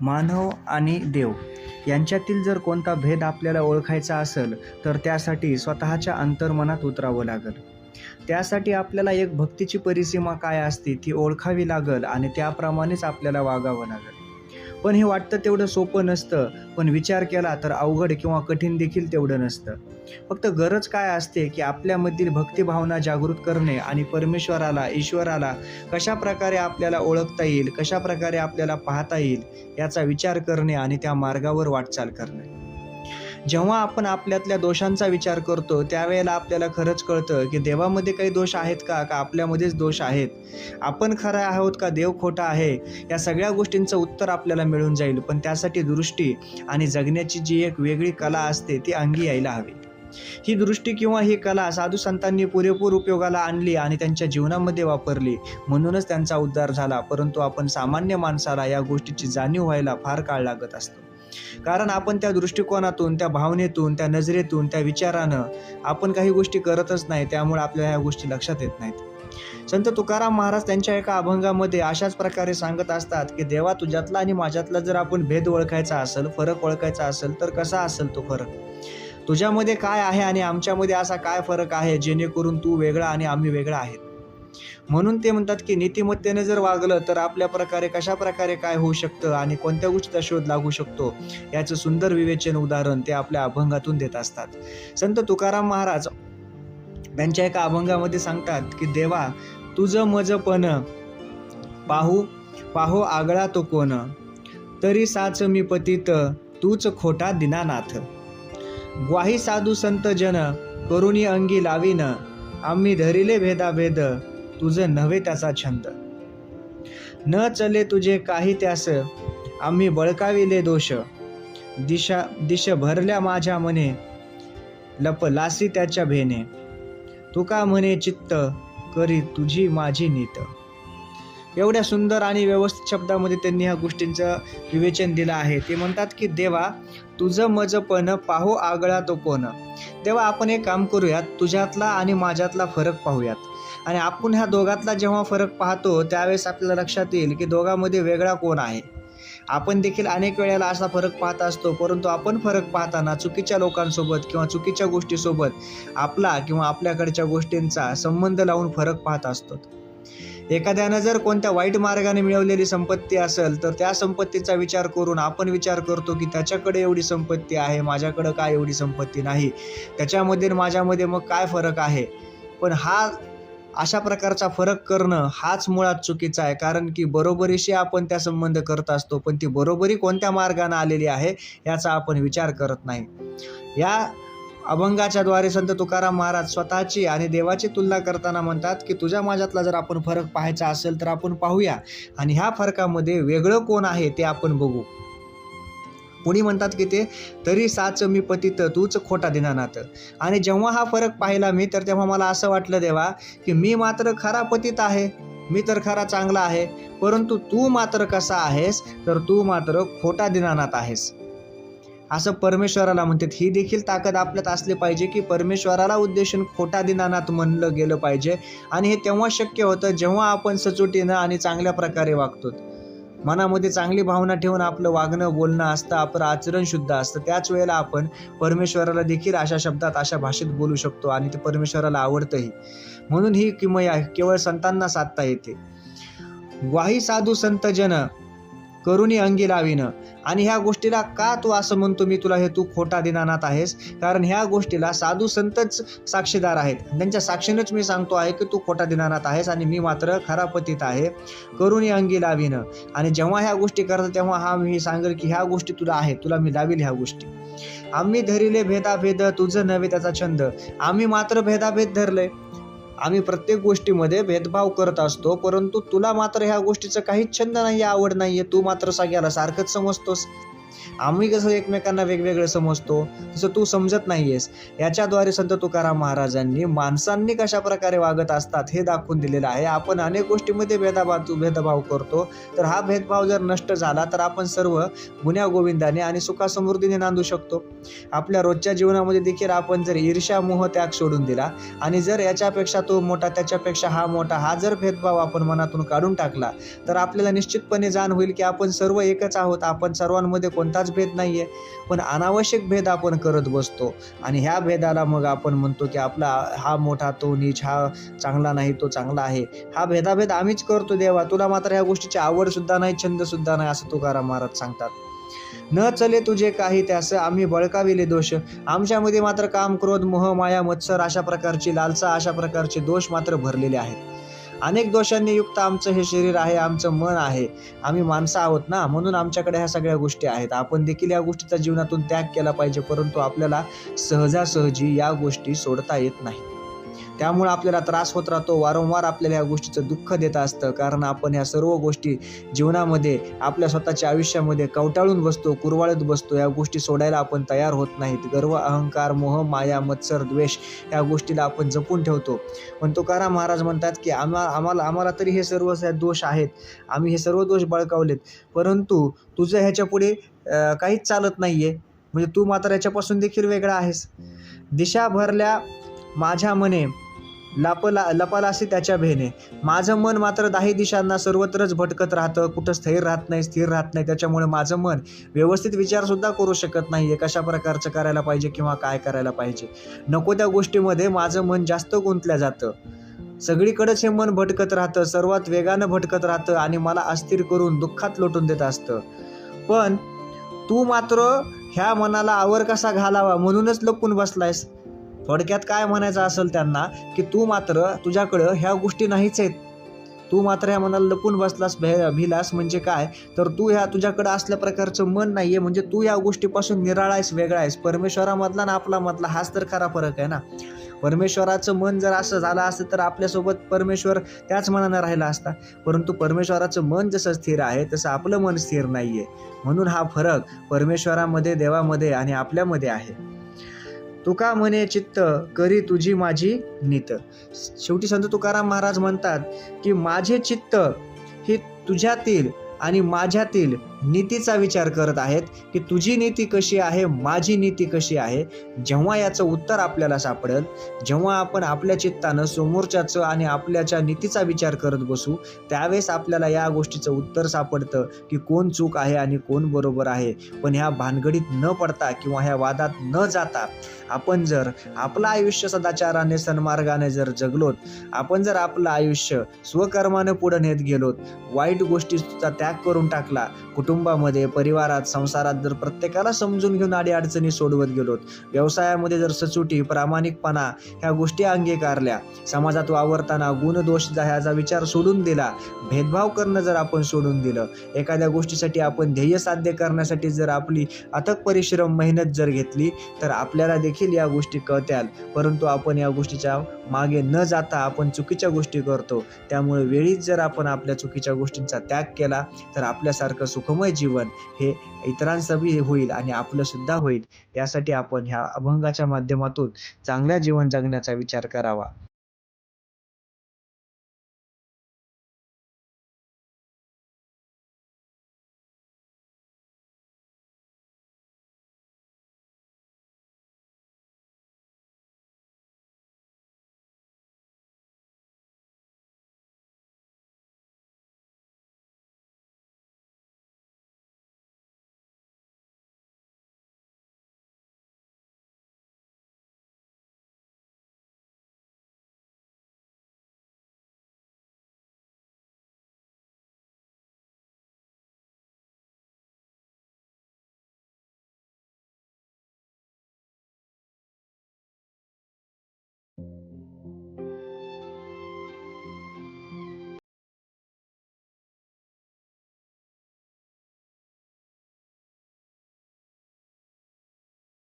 मानव आणि देव. यांच्यातील जर कोणता भेद आपल्याला ओळखायचा असेल तर त्यासाठी स्वतःच्या अंतर्मनात उतरावं लागेल. त्यासाठी आपल्याला एक भक्तीची परिसीमा काय असते ती ओळखावी लागेल आणि त्याप्रमाणेच आपल्याला वागावं लागेल. पण हे वाटतं तेवढं सोपं नसतं. पण विचार केला तर अवघड किंवा कठीण देखील तेवढं नसतं. फक्त गरज काय असते की आपल्यामधील भक्तिभावना जागृत करणे आणि परमेश्वराला ईश्वराला कशा प्रकारे आपल्याला ओळखता येईल कशा प्रकारे आपल्याला पाहता येईल याचा विचार करणे आणि त्या मार्गावर वाटचाल करणे. जेव्हा आपण आपल्यातल्या दोषांचा विचार करतो त्यावेळेला आपल्याला खरंच कळतं की देवामध्ये काही दोष आहेत का का आपल्यामध्येच दोष आहेत? आपण खरं आहोत का देव खोटा आहे? या सगळ्या गोष्टींचं उत्तर आपल्याला मिळून जाईल. पण त्यासाठी दृष्टी आणि जगण्याची जी एक वेगळी कला असते ती अंगी यायला हवी. ही दृष्टी किंवा ही कला साधू संतांनी पुरेपूर उपयोगाला आणली आणि त्यांच्या जीवनामध्ये वापरली म्हणूनच त्यांचा उद्धार झाला. परंतु आपण सामान्य माणसाला या गोष्टीची जाणीव व्हायला फार काळ लागत असतो. कारण आपण त्या दृष्टिकोनातून त्या भावनेतून त्या नजरेतून त्या विचारानं आपण काही गोष्टी करतच नाही त्यामुळे आपल्याला ह्या गोष्टी लक्षात येत नाहीत. संत तुकाराम महाराज त्यांच्या एका अभंगामध्ये अशाच प्रकारे सांगत असतात की देवा तुझ्यातला आणि माझ्यातला जर आपण भेद ओळखायचा असेल फरक ओळखायचा असेल तर कसा असेल तो फरक? तुझ्यामध्ये काय आहे आणि आमच्यामध्ये असा काय फरक आहे जेणेकरून तू वेगळा आणि आम्ही वेगळा आहेत? म्हणून ते म्हणतात की नीतिमत्तेने जर वागलं तर आपल्या प्रकारे कशा प्रकारे काय होऊ शकतं आणि कोणत्या गोष्टीचा शोध लागू शकतो याचं सुंदर विवेचन उदाहरण ते आपल्या अभंगातून देत असतात. संत तुकाराम महाराज त्यांच्या एका अभंगामध्ये सांगतात की देवा तुझं मजपण पाहू पाहो आगळा तो कोण. तरी साच मी पतित तूच खोटा दिनानाथ. ग्वाही साधू संत जन करुणी अंगी लावीन. आम्ही धरिले भेदाभेद तुझं नव्हे त्याचा छंद. न चले तुझे काही त्यास आम्ही बळकाविले दोष. दिशा दिश भरल्या माझ्या मने लपलासी त्याच्या भेने. तुका म्हणे चित्त करी तुझी माझी नीत. एवढ्या सुंदर आणि व्यवस्थित शब्दामध्ये त्यांनी ह्या गोष्टींचं विवेचन दिलं आहे. ते म्हणतात की देवा तुझं मजपण पाहो आगळा तो कोण. तेव्हा आपण एक काम करूयात तुझ्यातला आणि माझ्यातला फरक पाहूयात. आणि आपण ह्या दोघातला जेव्हा फरक पाहतो त्यावेळेस आपल्याला लक्षात येईल की दोघांमध्ये वेगळा कोण आहे. आपण देखील अनेक वेळेला असा फरक पाहत असतो परंतु आपण फरक पाहताना चुकीच्या लोकांसोबत किंवा चुकीच्या गोष्टीसोबत आपला किंवा आपल्याकडच्या गोष्टींचा संबंध लावून फरक पाहत असतो. एखाद्यानं जर कोणत्या वाईट मार्गाने मिळवलेली संपत्ती असेल तर त्या संपत्तीचा विचार करून आपण विचार करतो की त्याच्याकडे एवढी संपत्ती आहे माझ्याकडं काय एवढी संपत्ती नाही? त्याच्यामध्ये माझ्यामध्ये मग काय फरक आहे? पण हा अशा प्रकारचा फरक करणं हाच मुळात चुकीचा आहे. कारण की बरोबरीशी आपण त्या संबंध करत असतो पण ती बरोबरी कोणत्या मार्गाने आलेली आहे याचा आपण विचार करत नाही. या अभंगाच्या द्वारे संत तुकाराम महाराज स्वतःची आणि देवाची तुलना करताना म्हणतात की तुझ्या माझ्यातला जर आपण फरक पाहायचा असेल तर आपण पाहूया. आणि ह्या फरकामध्ये वेगळं कोण आहे ते आपण बघू. कोणी म्हणतात की ते तरी साच मी पतित तूच खोटा दिनानाथ. आणि जेव्हा हा फरक पाहिला मी तर तेव्हा मला असं वाटलं देवा की मी मात्र खरा पतित आहे. मी तर खरा चांगला आहे. परंतु तू मात्र कसा आहेस तर तू मात्र खोटा दिनानाथ आहेस. असं परमेश्वराला म्हणतात. ही देखील ताकद आपल्यात असली पाहिजे की परमेश्वराला उद्देशून खोटा दिनानाथ म्हणलं गेलं पाहिजे. आणि हे तेव्हा शक्य होतं जेव्हा आपण सचोटीनं आणि चांगल्या प्रकारे वागतो मनामध्ये चांगली भावना ठेवून आपलं वागणं बोलणं असतं आपलं आचरण शुद्ध असतं. त्याच वेळेला आपण परमेश्वराला देखील अशा शब्दात अशा भाषेत बोलू शकतो आणि ते परमेश्वराला आवडतंही. म्हणून ही किमया केवळ संतांना साधता येते. ग्वाही साधू संत जन करुणी अंगी लावीनं. आणि ह्या गोष्टीला का तू असं म्हणतो मी तुला हे तू खोटा दिनानात आहेस? कारण ह्या गोष्टीला साधू संतच साक्षीदार आहेत. त्यांच्या साक्षीनेच मी सांगतो आहे की तू खोटा दिनानात आहेस आणि मी मात्र खरा आहे. करून अंगी लावीन. आणि जेव्हा ह्या गोष्टी करतो तेव्हा हा मी सांगेल की ह्या गोष्टी तुला आहेत. तुला मी लावील ह्या गोष्टी. आम्ही धरिले भेदाभेद तुझं नव्हे त्याचा छंद. आम्ही मात्र भेदाभेद धरले. आम्ही प्रत्येक गोष्टीमध्ये भेदभाव करत असतो परंतु तुला मात्र ह्या गोष्टीचं काहीच छंद नाही आवड नाहीये. तू मात्र सगळ्याला सारखंच समजतोस. आम्ही कसं एकमेकांना वेगवेगळं समजतो तसं तू समजत नाहीयेस. याच्याद्वारे संत तुकाराम महाराजांनी माणसांनी कशा प्रकारे वागत असतात हे दाखवून दिलेलं आहे. आपण अनेक गोष्टीमध्ये भेदाभाव भेदभाव करतो. तर हा भेदभाव जर नष्ट झाला तर आपण सर्व गुन्ह्या गोविंदाने आणि सुखासमृद्धीने नांदू शकतो. आपल्या रोजच्या जीवनामध्ये देखील आपण जर ईर्ष्या मोह त्याग सोडून दिला आणि जर याच्यापेक्षा तो मोठा त्याच्यापेक्षा हा मोठा हा जर भेदभाव आपण मनातून काढून टाकला तर आपल्याला निश्चितपणे जाण होईल की आपण सर्व एकच आहोत. आपण सर्वांमध्ये कोणताच भेद नाही आहे पण अनावश्यक भेद आपण करत बसतो. आणि ह्या भेदाला मग आपण म्हणतो की आपला हा मोठा तो नीच हा चांगला नाही तो चांगला आहे. हा भेदाभेद आम्हीच करतो देवा. तुला मात्र ह्या गोष्टीची आवडसुद्धा नाही छंदसुद्धा नाही असं तुकाराम महाराज सांगतात. न चले तुझे काही त्यास आम्ही बळकाविले दोष. आमच्यामध्ये मात्र काम क्रोध मोह माया मत्सर अशा प्रकारची लालसा अशा प्रकारचे दोष मात्र भरलेले आहेत. अनेक दोषांनी युक्त आमचं हे शरीर आहे आमचं मन आहे. आम्ही माणसं आहोत ना म्हणून आमच्याकडे ह्या सगळ्या गोष्टी आहेत. आपण देखील या गोष्टीचा जीवनातून त्याग केला पाहिजे परंतु आपल्याला सहजासहजी या गोष्टी सोडता येत नाही त्यामुळे आपल्याला त्रास होत राहतो वारंवार आपल्याला या गोष्टीचं दुःख देत असतं. कारण आपण ह्या सर्व गोष्टी जीवनामध्ये आपल्या स्वतःच्या आयुष्यामध्ये कवटाळून बसतो कुरवाळत बसतो. या गोष्टी सोडायला आपण तयार होत नाहीत. गर्व अहंकार मोह माया मत्सर द्वेष या गोष्टीला आपण जपून ठेवतो. पण तुकाराम महाराज म्हणतात की आम्हा आम्हाला आम्हाला तरी हे सर्व दोष आहेत. आम्ही हे सर्व दोष बळकावलेत. परंतु तुझं ह्याच्या पुढे काहीच चालत नाही आहे म्हणजे तू मात्र याच्यापासून देखील वेगळा आहेस. दिशा भरल्या माझ्या मने लापला लपालासी त्याच्या भेने. माझं मन मात्र दाही दिशांना सर्वत्रच भटकत राहतं. कुठं स्थिर राहत नाही स्थिर राहत नाही. त्याच्यामुळे माझं मन व्यवस्थित विचारसुद्धा करू शकत नाही. आहे कशा प्रकारचं करायला पाहिजे किंवा काय करायला पाहिजे? नको त्या गोष्टीमध्ये माझं मन जास्त गुंतल्या जातं. सगळीकडेच हे मन भटकत राहतं. सर्वात वेगानं भटकत राहतं आणि मला अस्थिर करून दुःखात लोटून देत असतं. पण तू मात्र ह्या मनाला आवर कसा घालावा म्हणूनच लपून बसलायस. थोडक्यात काय म्हणायचं असेल त्यांना की तू मात्र तुझ्याकडं ह्या गोष्टी नाहीच आहेत. तू मात्र ह्या मनाला लपून बसलास भे भिलास म्हणजे काय? तर तू ह्या तुझ्याकडं असल्या प्रकारचं मन नाही आहे म्हणजे तू या गोष्टीपासून निराळा आहेस वेगळा आहेस. परमेश्वरामधला ना आपला मधला हाच तर खरा फरक आहे ना. परमेश्वराचं मन जर असं झालं असतं तर आपल्यासोबत परमेश्वर त्याच मनानं राहिला असता. परंतु परमेश्वराचं मन जसं स्थिर आहे तसं आपलं मन स्थिर नाही आहे म्हणून हा फरक परमेश्वरामध्ये देवामध्ये आणि आपल्यामध्ये आहे. तुका म्हणे चित्त करी तुझी माझी नीत. शेवटी संत तुकाराम महाराज म्हणतात की माझे चित्त हे तुझ्यातील आणि माझ्यातील नीतीचा विचार करत आहेत की तुझी नीती कशी आहे माझी नीती कशी आहे? जेव्हा याचं उत्तर आपल्याला सापडेल जेव्हा आपण आपल्या चित्तानं समोरच्याचं आणि आपल्याच्या नीतीचा विचार करत बसू त्यावेळेस आपल्याला या गोष्टीचं उत्तर सापडतं की कोण चूक आहे आणि कोण बरोबर आहे. पण ह्या भानगडीत न पडता किंवा ह्या वादात न जाता आपण जर आपलं आयुष्य सदाचाराने सन्मार्गाने जर जगलोत आपण जर आपलं आयुष्य स्वकर्माने पुढं नेत गेलोत वाईट गोष्टीचा त्याग करून टाकला. कुटुंबामध्ये परिवारात संसारात जर प्रत्येकाला समजून घेऊन अडीअडचणी सोडवत गेलोत व्यवसायामध्ये जर सचोटी प्रामाणिकपणा ह्या गोष्टी अंगीकारल्या समाजात वावरताना गुणदोष जा- ह्याचा विचार सोडून दिला भेदभाव करणं जर आपण सोडून दिलं एखाद्या गोष्टीसाठी आपण ध्येय साध्य करण्यासाठी जर आपली अथक परिश्रम मेहनत जर घेतली तर आपल्याला देखील या गोष्टी कळत्याल. परंतु आपण या गोष्टीच्या मागे न जाता आपण चुकीच्या गोष्टी करतो. त्यामुळे वेळीच जर आपण आपल्या चुकीच्या गोष्टींचा त्याग केला तर आपल्यासारखं सुखमय जीवन हे इतरांसही होईल आणि आपलंसुद्धा होईल. यासाठी आपण ह्या अभंगाच्या माध्यमातून चांगल्या जीवन जगण्याचा विचार करावा.